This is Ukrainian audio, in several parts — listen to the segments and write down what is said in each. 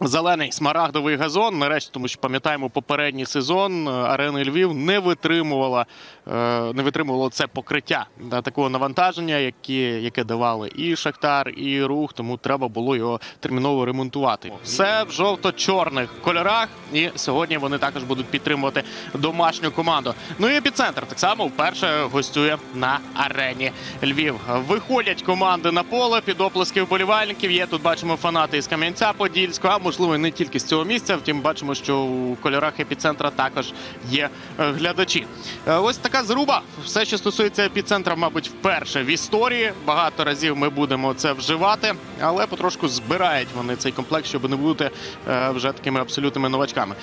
Зелений смарагдовий газон. Нарешті, тому що пам'ятаємо попередній сезон. е, Арена Львів не витримувала, е, не витримувало це покриття да, такого навантаження, яке, яке давали і Шахтар, і рух. Тому треба було його терміново ремонтувати. Все в жовто-чорних кольорах. І сьогодні вони також будуть підтримувати домашню команду. Ну і епіцентр так само вперше гостює на арені Львів. Виходять команди на поле під оплески вболівальників. Є тут бачимо фанати із Кам'янця Подільського, можливо не тільки з цього місця. Втім, бачимо, що у кольорах епіцентра також є е, глядачі. Е, Ось така зруба. Все, що стосується епіцентра, мабуть, вперше в історії. Багато разів ми будемо це вживати, але потрошку збирають вони цей комплект, щоб не бути е, вже такими абсолютними новачками.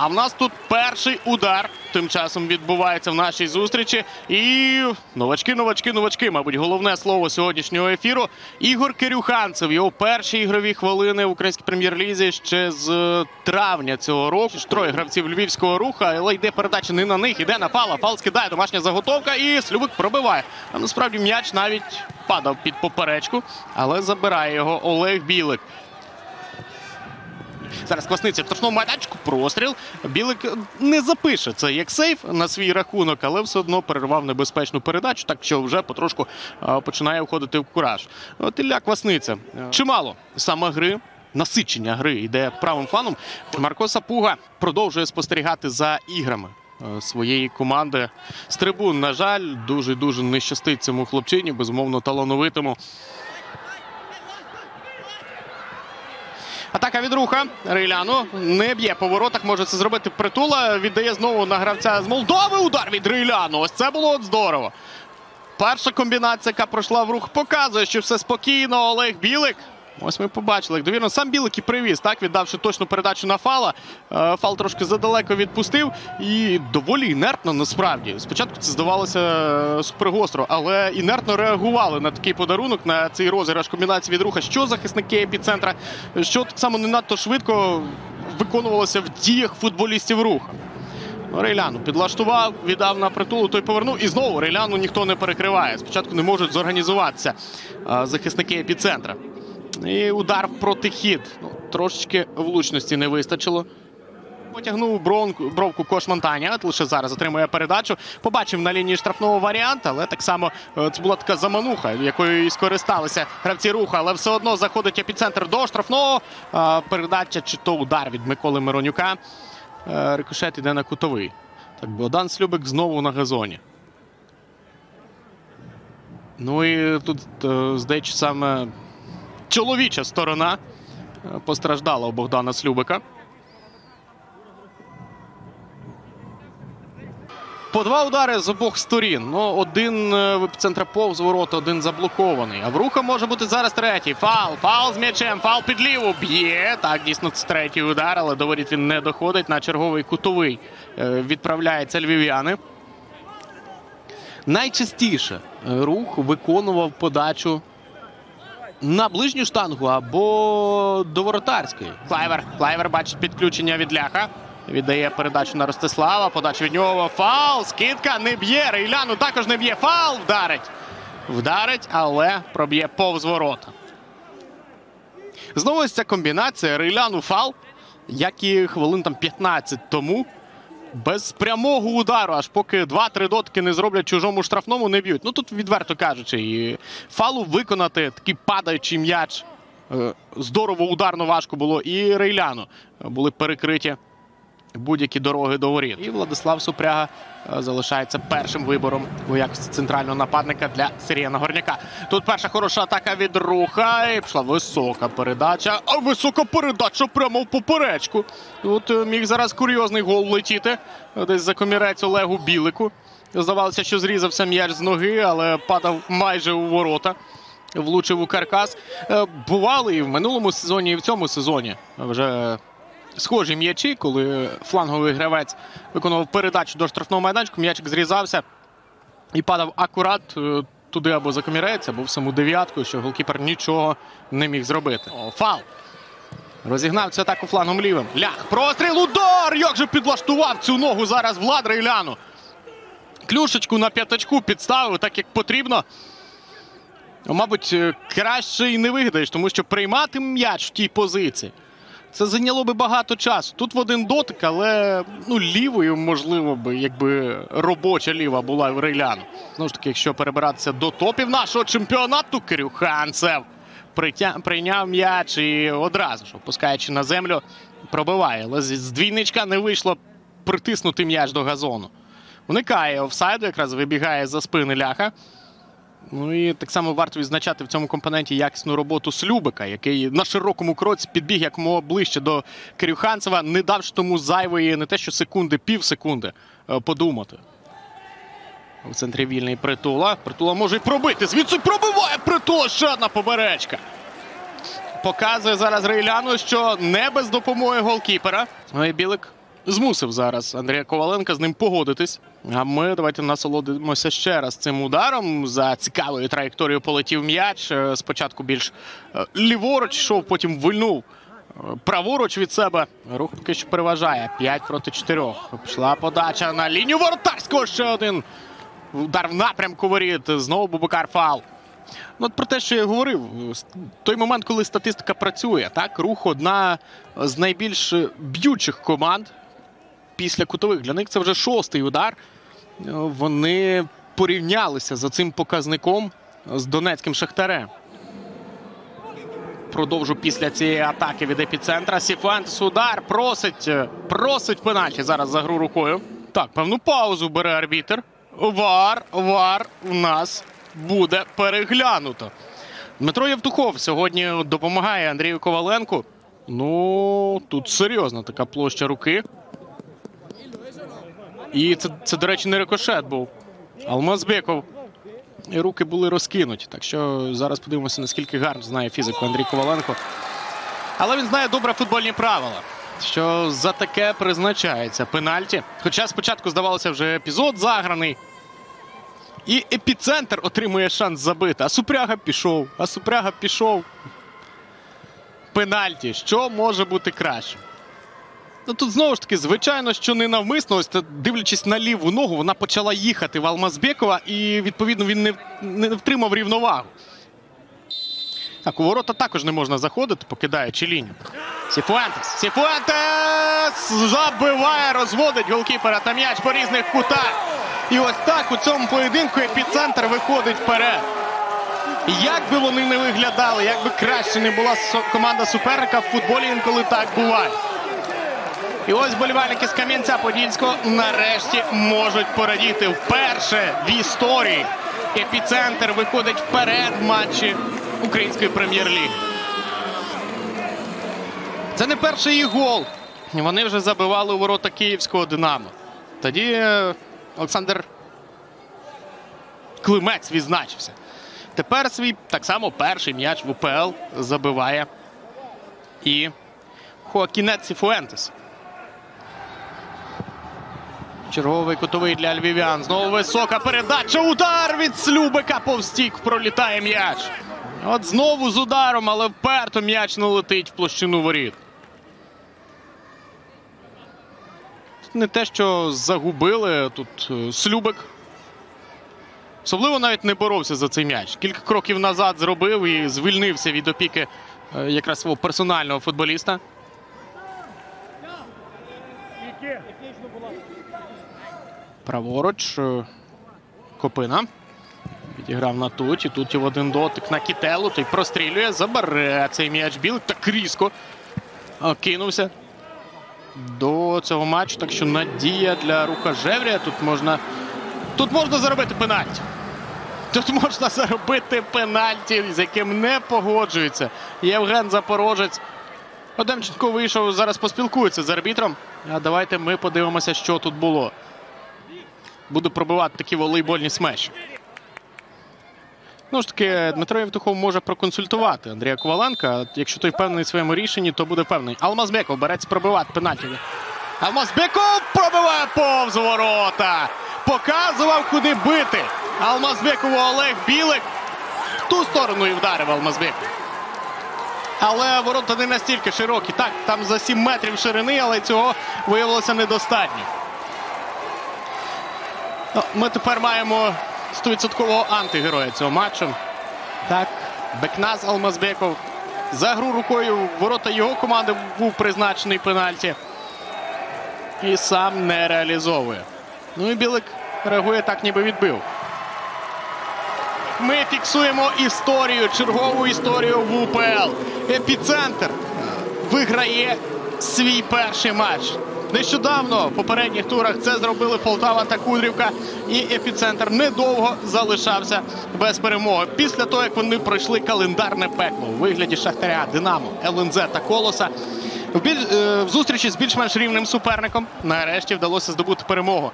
А в нас тут перший удар тим часом відбувається в нашій зустрічі. І новачки, новачки, новачки. Мабуть, головне слово сьогоднішнього ефіру. Ігор Кирюханцев. Його перші ігрові хвилини в українській прем'єр-лізі ще з е, травня цього року. Троє гравців львівського руха, але йде передача не на них, іде на фала. Фал скидає домашня заготовка і Слюбик пробиває. А насправді м'яч навіть падав під поперечку, але забирає його Олег Білик. Зараз Квасниця в штрафному майданчику. Простріл. Білик не запише це як сейф на свій рахунок, але все одно перервав небезпечну передачу, так що вже потрошку починає входити в кураж. От Ілля Квасниця. Чимало саме гри. Насичення гри йде правим фланом. Марко Сапуга продовжує спостерігати за іграми е, своєї команди з трибун. На жаль, дуже дуже не щастить цьому хлопчині, безумовно талановитому. Атака від руха Рейляну не б'є по воротах. Може це зробити притула. Віддає знову на гравця з Молдови. Удар від Рейляну. Ось це було от здорово. Перша комбінація, яка пройшла в рух, показує, що все спокійно. Олег Білик. Ось ми побачили, як довірно сам Білик і привіз, так, віддавши точну передачу на фала. Е, Фал трошки задалеко відпустив і доволі інертно насправді. Спочатку це здавалося е, супергостро, але інертно реагували на такий подарунок, на цей розіграш комбінації від руха. Що захисники епіцентра, що так само не надто швидко виконувалося в діях футболістів руха. Рейляну підлаштував, віддав на притулу, той повернув. І знову Рейляну ніхто не перекриває. Спочатку не можуть зорганізуватися захисники епіцентра. І удар в протихід. Ну, трошечки влучності не вистачило. Потягнув бронку, бровку Кош Монтаня, от лише зараз отримує передачу. Побачив на лінії штрафного варіант, але так само е, це була така замануха, якою і скористалися гравці руха. Але все одно заходить епіцентр до штрафного. А, Передача чи то удар від Миколи Миронюка. Е, Рикошет іде на кутовий. Так, Богдан Слюбик знову на газоні. Ну і тут, е, здається, саме чоловіча сторона е, постраждала у Богдана Слюбика. По два удари з обох сторін. Ну, один е, в епіцентра повз один заблокований. А в руха може бути зараз третій. Фал. Фал з м'ячем. Фал під ліву. Б'є. Так, дійсно, це третій удар, але до він не доходить. На черговий кутовий е, відправляється львів'яни. Найчастіше рух виконував подачу на ближню штангу або до воротарської. Клайвер. Клайвер бачить підключення від ляха. Віддає передачу на Ростислава. Подача від нього. Фал. Скидка не б'є. Рейляну також не б'є. Фал вдарить. Вдарить, але проб'є повз ворота. Знову ось ця комбінація. Рейляну фал, як і хвилин там 15 тому. Без прямого удару, аж поки 2-3 дотки не зроблять чужому штрафному, не б'ють. Ну тут, відверто кажучи, і фалу виконати такий падаючий м'яч. е, Здорово ударно важко було. І Рейляну були перекриті будь-які дороги до воріт. І Владислав Супряга е, залишається першим вибором у якості центрального нападника для Сергія Нагорняка. Тут перша хороша атака від руха. І пішла висока передача. А висока передача прямо в поперечку. Тут е, міг зараз курйозний гол летіти. е, Десь за комірець Олегу Білику. Здавалося, що зрізався м'яч з ноги, але падав майже у ворота. Влучив у каркас. Е, Бували і в минулому сезоні, і в цьому сезоні. Вже схожі м'ячі, коли фланговий гравець виконував передачу до штрафного майданчику, м'ячик зрізався і падав акурат е, туди або за комірець, або в саму дев'ятку, що голкіпер нічого не міг зробити. О, фал. Розігнав цю атаку флангом лівим. Лях. Простріл, удар! Як же підлаштував цю ногу зараз Влад Рейляну. клюшечку на п'ятачку підставив, так як потрібно. Мабуть, е, краще і не вигадаєш, тому що приймати м'яч в тій позиції. Це зайняло би багато часу. Тут в один дотик, але ну, лівою, можливо, би, якби робоча ліва була в Рейляну. Знову ж таки, якщо перебиратися до топів нашого чемпіонату, Кирюханцев притя... прийняв м'яч і одразу ж, опускаючи на землю, пробиває. Але з двійничка не вийшло притиснути м'яч до газону. Уникає офсайду, якраз вибігає за спини ляха. Ну і так само варто відзначати в цьому компоненті якісну роботу Слюбика, який на широкому кроці підбіг якомога ближче до Кирюханцева, не давши тому зайвої не те, що секунди, пів секунди е, подумати. У центрі вільний притула. Притула може й пробити. Звідси пробиває притула. Ще одна поберечка. Показує зараз Рейляну, що не без допомоги голкіпера. Ну і Білик змусив зараз Андрія Коваленка з ним погодитись. А ми давайте насолодимося ще раз цим ударом. За цікавою траєкторією полетів м'яч. Е, Спочатку більш е, ліворуч йшов, потім вильнув е, праворуч від себе. Рух поки що переважає. 5 проти 4. Пішла подача на лінію воротарського. Ще один удар в напрямку воріт. Знову Бубакар фал. Ну, от про те, що я говорив, той момент, коли статистика працює, так, рух одна з найбільш б'ючих команд після кутових. Для них це вже шостий удар. Е, Вони порівнялися за цим показником з донецьким шахтарем. Продовжу після цієї атаки від епіцентра. Сіфантес удар просить, е, просить пенальті зараз за гру рукою. Так, певну паузу бере арбітер. Вар, вар у нас буде переглянуто. Дмитро Євтухов сьогодні допомагає Андрію Коваленку. Ну, тут серйозна така площа руки. І це, це, до речі, не рикошет був. Алмазбеков. І руки були розкинуті. Так що зараз подивимося, наскільки гарно знає фізику Андрій Коваленко. Але він знає добре футбольні правила. Що за таке призначається пенальті. Хоча спочатку здавалося вже епізод заграний. І епіцентр отримує шанс забити. А Супряга пішов. А Супряга пішов. Пенальті. Що може бути краще? Тут знову ж таки, звичайно, що не навмисно, ось дивлячись на ліву ногу, вона почала їхати в Алмазбекова, і відповідно він не, не втримав рівновагу. Так, у ворота також не можна заходити, покидаючи лінію. Сіфуентес. Сіфуентес забиває, розводить голкіпера та м'яч по різних кутах. І ось так у цьому поєдинку епіцентр виходить вперед. Як би вони не виглядали, як би краще не була команда суперника в футболі інколи так буває. І ось болівальники з Кам'янця-Подільського нарешті можуть порадіти вперше в історії. Епіцентр виходить вперед в матчі української прем'єр-ліги. Це не перший їх гол. Вони вже забивали у ворота київського Динамо. Тоді е, Олександр Климець відзначився. Тепер свій так само перший м'яч в УПЛ забиває і Хоакінет Сіфуентес. Черговий кутовий для львів'ян. Знову висока передача. Удар від Слюбика повстік. Пролітає м'яч. От знову з ударом, але вперто м'яч не летить в площину воріт. Не те, що загубили тут е, Слюбик. Особливо навіть не боровся за цей м'яч. Кілька кроків назад зробив і звільнився від опіки е, якраз свого персонального футболіста. Праворуч. е, Копина. Відіграв на туті. Тут в один дотик на кітелу. Той прострілює. Забере цей м'яч білик. Так різко кинувся до цього матчу. Так що надія для руха Жеврія. Тут можна, тут можна заробити пенальті. Тут можна заробити пенальті, з яким не погоджується Євген Запорожець. Одемченко вийшов, зараз поспілкується з арбітром. А давайте ми подивимося, що тут було. Буду пробивати такі волейбольні смеші. Ну ж таки, Дмитро Євтухов може проконсультувати Андрія Коваленка. Якщо той впевнений в своєму рішенні, то буде впевнений. Алмазбеков береться пробивати пенальті. Алмазбеков пробиває повз ворота. Показував, куди бити. Алмазбекову Олег Білик. В ту сторону і вдарив Алмазбеков. Але ворота не настільки широкі. Так, там за 7 метрів ширини, але цього виявилося недостатньо. Ну, ми тепер маємо 100% антигероя цього матчу. Так, Бекназ Алмазбеков. За гру рукою в ворота його команди був призначений пенальті. І сам не реалізовує. Ну і Білик реагує так, ніби відбив. Ми фіксуємо історію, чергову історію в УПЛ. Епіцентр виграє свій перший матч. Нещодавно в попередніх турах це зробили Полтава та Кудрівка. І епіцентр недовго залишався без перемоги. Після того, як вони пройшли календарне пекло у вигляді Шахтаря, Динамо, ЛНЗ та Колоса. Е, в зустрічі з більш-менш рівним суперником нарешті вдалося здобути перемогу.